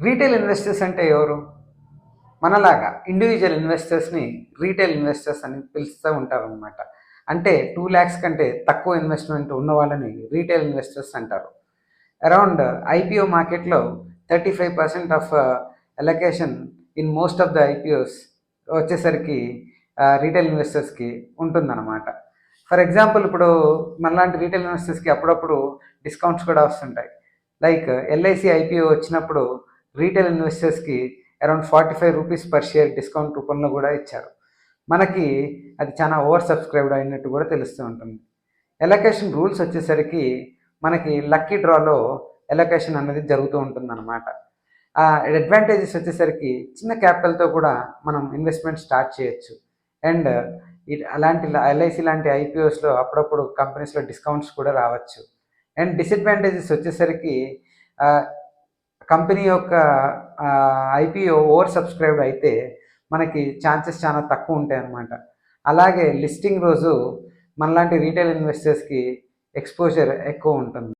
Retail investors అంటే ఎవరు? మనలాగా ఇండివిజువల్ ఇన్వెస్టర్స్ని రీటైల్ ఇన్వెస్టర్స్ అని పిలుస్తూ ఉంటారనమాట అంటే టూ ల్యాక్స్ కంటే తక్కువ ఇన్వెస్ట్మెంట్ ఉన్న వాళ్ళని రీటైల్ ఇన్వెస్టర్స్ అంటారు. అరౌండ్ ఐపీఓ మార్కెట్లో thirty five percent of allocation in most of the IPOs వచ్చేసరికి uh, రీటైల్ ఇన్వెస్టర్స్కి ఉంటుందన్నమాట. ఫర్ ఎగ్జాంపుల్ ఇప్పుడు మనలాంటి రీటైల్ ఇన్వెస్టర్స్కి అప్పుడప్పుడు డిస్కౌంట్స్ కూడా వస్తుంటాయి. లైక్ ఎల్ఐసి ఐపీఓ వచ్చినప్పుడు retail ఇన్వెస్టర్స్కి around forty five rupees per share discount రూపంలో కూడా ఇచ్చారు. మనకి అది చాలా ఓవర్ సబ్స్క్రైబ్డ్ అయినట్టు కూడా తెలుస్తూ ఉంటుంది. ఎలకేషన్ రూల్స్ వచ్చేసరికి మనకి లక్కీ డ్రాలో ఎలకేషన్ అనేది జరుగుతూ ఉంటుంది అన్నమాట అడ్వాంటేజెస్ వచ్చేసరికి చిన్న క్యాపిటల్తో కూడా మనం ఇన్వెస్ట్మెంట్ స్టార్ట్ చేయొచ్చు. అండ్ అలాంటి ఎల్ఐసి లాంటి ఐపీఓస్లో అప్పుడప్పుడు కంపెనీస్లో డిస్కౌంట్స్ కూడా రావచ్చు. అండ్ డిసడ్వాంటేజెస్ వచ్చేసరికి కంపెనీ యొక్క ఐపీఓ ఓవర్ సబ్స్క్రైబ్డ్ అయితే మనకి ఛాన్సెస్ చాలా తక్కువ ఉంటాయి అన్నమాట. అలాగే లిస్టింగ్ రోజు మనలాంటి రీటైల్ ఇన్వెస్టర్స్కి ఎక్స్పోజర్ ఎక్కువ ఉంటుంది.